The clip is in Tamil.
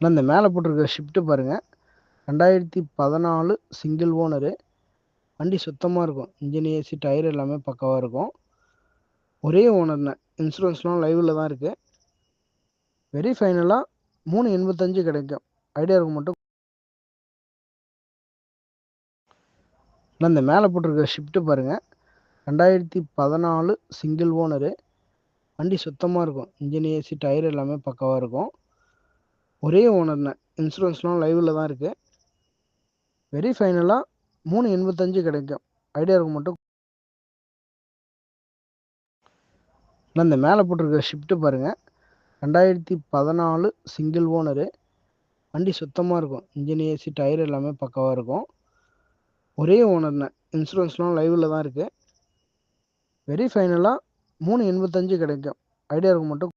ஆனால் இந்த மேலே போட்டிருக்க ஷிஃப்ட்டு பாருங்கள் ரெண்டாயிரத்தி பதினாலு சிங்கிள் ஓனரு வண்டி சுத்தமாக இருக்கும். இன்ஜின் ஏசி டயர் எல்லாமே பக்கவாக இருக்கும். ஒரே ஓனர்னு இன்சூரன்ஸ்லாம் லைவில் தான் இருக்குது வெரி ஃபைனலாக மூணு எண்பத்தஞ்சு கிடைக்கும். ஐடியாவுக்கு மட்டும் இல்லை இந்த மேலே போட்டிருக்க ஷிஃப்ட்டு பாருங்கள் ரெண்டாயிரத்தி பதினாலு சிங்கிள் ஓனரு வண்டி சுத்தமாக இருக்கும். இன்ஜின் ஏசி டயர் எல்லாமே பக்கவாக இருக்கும். ஒரே ஓனர்ண்ணே இன்சூரன்ஸ்லாம் லைவில் தான் இருக்குது வெரி ஃபைனலாக மூணு எண்பத்தஞ்சு கிடைக்கும். ஐடியாவுக்கு மட்டும். நான் இந்த மேலே போட்டிருக்க ஷிஃப்ட்டு பாருங்கள் ரெண்டாயிரத்தி பதினாலு சிங்கிள் ஓனரு வண்டி சுத்தமாக இருக்கும். இன்ஜின் ஏசி டயர் எல்லாமே பக்கவாக இருக்கும். ஒரே ஓனர்ண்ணே இன்சூரன்ஸ்லாம் லைவில் தான் இருக்குது வெரி ஃபைனலாக மூணு எண்பத்தஞ்சு கிடைக்கும். ஐடியாவுக்கு மட்டும்.